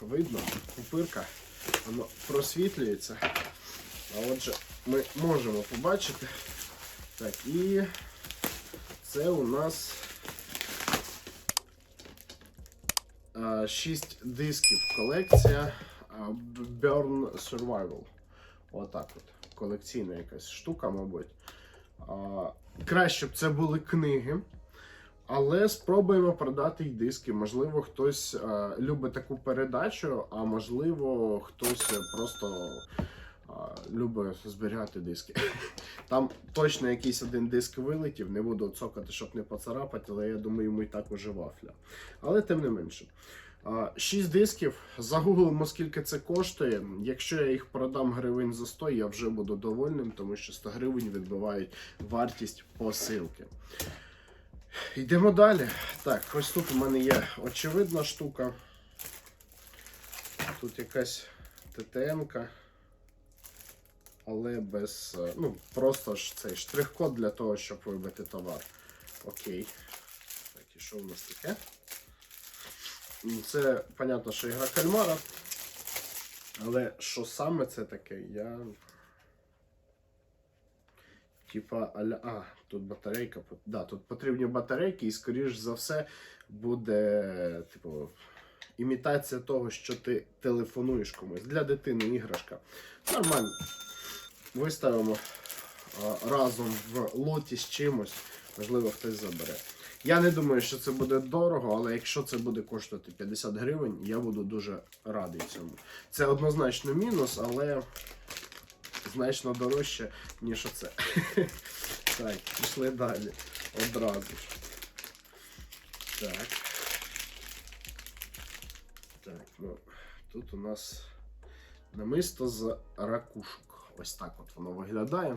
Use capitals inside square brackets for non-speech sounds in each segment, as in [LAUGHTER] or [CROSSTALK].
видно, пупирка, воно просвітлюється. А отже, ми можемо побачити. Так, і це у нас 6 дисків колекція Burn Survival. Отак от. Колекційна якась штука, мабуть. Краще б це були книги. Але спробуємо продати й диски. Можливо, хтось е, любить таку передачу, а можливо, хтось просто е, любить зберігати диски. [LAUGHS] Там точно якийсь один диск вилетів, не буду цокати, щоб не поцарапати, але я думаю, йому і так уже вафля. Але тим не менше. А, Шість дисків. Загуглимо, скільки це коштує. Якщо я їх продам гривень за 100, я вже буду довольним, тому що 100 гривень відбивають вартість посилки. Йдемо далі. Так, ось тут у мене є очевидна штука. Тут якась ТТН-ка. Але без. е, Ну, просто ж цей штрих-код для того, щоб вибити товар. Окей. Так, і що в нас таке? Це, понятно, що ігра кальмара. Але що саме це таке, я. Типа. А, тут батарейка. Да, тут потрібні батарейки, і скоріш за все буде, типу, імітація того, що ти телефонуєш комусь. Для дитини іграшка. Нормально. Виставимо а, разом в лоті з чимось. Можливо, хтось забере. Я не думаю, що це буде дорого, але якщо це буде коштувати 50 гривень, я буду дуже радий цьому. Це однозначно мінус, але значно дорожче, ніж оце. [LAUGHS] Так, пішли далі. Одразу ж. Так. Так, ну, тут у нас намисто з ракушок. Ось так от воно виглядає.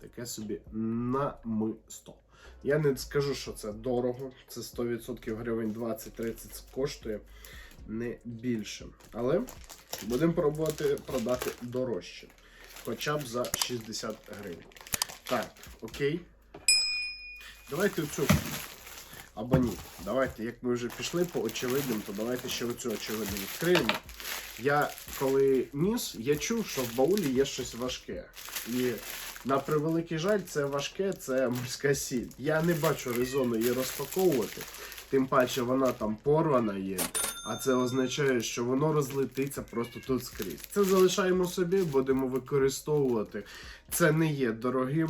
Таке собі намисто. Я не скажу, що це дорого. Це 100% гривень 20-30 коштує не більше. Але будемо пробувати продати дорожче. Хоча б за 60 гривень. Так, окей. Давайте оцю. Або ні. Давайте, як ми вже пішли по очевидним, то давайте ще оцю очевидну відкриємо. Я коли ніс, я чув, що в баулі є щось важке. І на превеликий жаль, це важке, це морська сіль. Я не бачу резону її розпаковувати. Тим паче вона там порвана є. А це означає, що воно розлетиться просто тут скрізь. Це залишаємо собі, будемо використовувати. Це не є дорогим.